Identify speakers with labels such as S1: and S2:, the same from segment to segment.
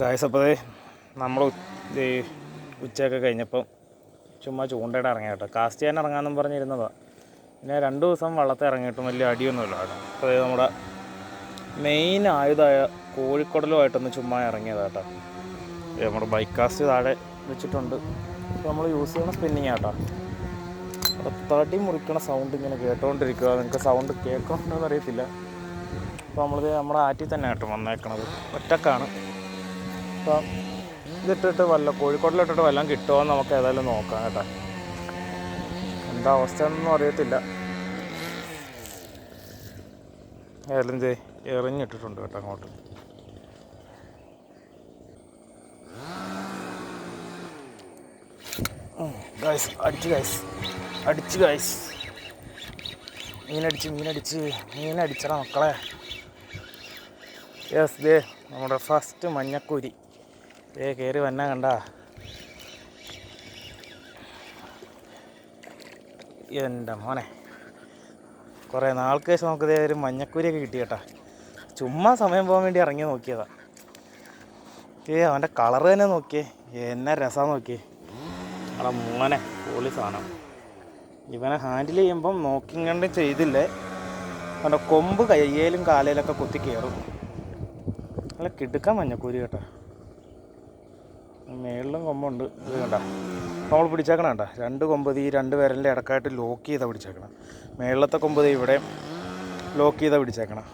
S1: Guys അപ്പോൾ നമ്മൾ ഉച്ചയൊക്കെ കഴിഞ്ഞപ്പം ചുമ്മാ ചൂണ്ടയുടെ ഇറങ്ങിയ കേട്ടോ. കാസ്റ്റ് ചെയ്യാൻ ഇറങ്ങാമെന്നും പറഞ്ഞിരുന്നതാണ് പിന്നെ രണ്ട് ദിവസം വള്ളത്തെ ഇറങ്ങിയിട്ടും വലിയ അടിയൊന്നുമില്ല കേട്ടോ. അതായത് നമ്മുടെ മെയിൻ ആയുധമായ കോഴിക്കുടലുമായിട്ടൊന്ന് ചുമ്മാ ഇറങ്ങിയതാ കേട്ടോ. നമ്മുടെ ബൈക്ക് കാസ്റ്റ് താഴെ വെച്ചിട്ടുണ്ട്. അപ്പോൾ നമ്മൾ യൂസ് ചെയ്യുന്ന സ്പിന്നിങ് ആട്ടോ. അപ്പോൾ തടി മുറിക്കണ സൗണ്ട് ഇങ്ങനെ കേട്ടോണ്ടിരിക്കുക നിങ്ങൾക്ക് സൗണ്ട് കേൾക്കണമെന്നറിയത്തില്ല അപ്പോൾ നമ്മളിത് നമ്മുടെ ആറ്റിൽ തന്നെ കേട്ടോ വന്നേക്കണത്. ഒറ്റക്കാണ്. അപ്പം ഇതിട്ടിട്ട് വല്ല കോഴിക്കോട്ടിലിട്ടിട്ട് വല്ലതും കിട്ടുമോ നമുക്ക് ഏതായാലും നോക്കാം കേട്ടോ. എന്താ അവസ്ഥ എന്നൊന്നും അറിയത്തില്ല. ഏതായാലും ചെയ് എറിഞ്ഞിട്ടിട്ടുണ്ട് കേട്ടോ അങ്ങോട്ട്. ഗൈസ് അടിച്ച് ഗൈസ് അടിച്ച് ഗൈസ് മീനടിച്ച് മീനടിച്ച് മീനടിച്ചടാ മക്കളെ. യെസ് ദേ നമ്മുടെ ഫസ്റ്റ് മഞ്ഞക്കൂരി. ദേ കയറി വന്ന കണ്ട. എന്റെ മോനെ. കുറേ നാൾക്ക് ശേഷം നമുക്ക് ഇതേ ഒരു മഞ്ഞക്കുരിയൊക്കെ കിട്ടി കേട്ടാ. ചുമ്മാ സമയം പോകാൻ വേണ്ടി ഇറങ്ങി നോക്കിയതാ. ഏ അവന്റെ കളർ തന്നെ നോക്കിയേ. എന്നെ രസമാണ് നോക്കിയേ. അവിടെ മോനെ പൊളി സാധനം. ഇവനെ ഹാൻഡിൽ ചെയ്യുമ്പം നോക്കിയും കണ്ടും ചെയ്തില്ലേ? അവന്റെ കൊമ്പ് കയ്യേലും കാലയിലൊക്കെ കുത്തി കയറും നല്ല കിടുക്കാൻ മഞ്ഞക്കൂരി കേട്ടോ. മേളിലും കൊമ്പുണ്ട്. ഇത് കണ്ട? നമ്മൾ പിടിച്ചേക്കണം കേട്ടോ രണ്ട് കൊമ്പ് ഈ രണ്ട് വിരലിന്റെ ഇടക്കായിട്ട് ലോക്ക് ചെയ്താൽ പിടിച്ചേക്കണം. മേളിലത്തെ കൊമ്പ് ദേ ഇവിടെ ലോക്ക് ചെയ്താൽ പിടിച്ചേക്കണം.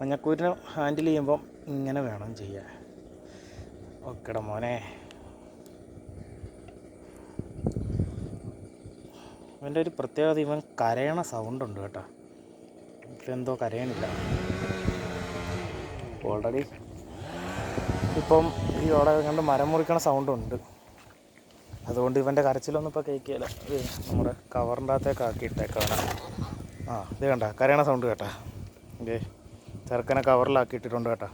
S1: മഞ്ഞക്കൂരിനെ ഹാൻഡിൽ ചെയ്യുമ്പം ഇങ്ങനെ വേണം ചെയ്യാൻ. ഓക്കെടാ മോനെ. ഇവന്റെ ഒരു പ്രത്യേകത ഇവൻ കരയണ സൗണ്ട് ഉണ്ട് കേട്ടോ. എന്തോ കരയണില്ല. ഓൾറെഡി ഇപ്പം ഈ അവിടെ കണ്ട് മരം മുറിക്കണ സൗണ്ട് ഉണ്ട്. അതുകൊണ്ട് ഇവന്റെ കരച്ചിലൊന്നും ഇപ്പോൾ കേൾക്കില്ല ഇത് നമ്മുടെ കവറിന്റെ അകത്തേക്ക് ആക്കി ഇട്ടേക്കാണ് ആ ഇത് കണ്ട കരയണ സൗണ്ട് കേട്ടാ. ഇതേ ചെറുക്കനെ കവറിലാക്കി ഇട്ടിട്ടുണ്ട് കേട്ടോ.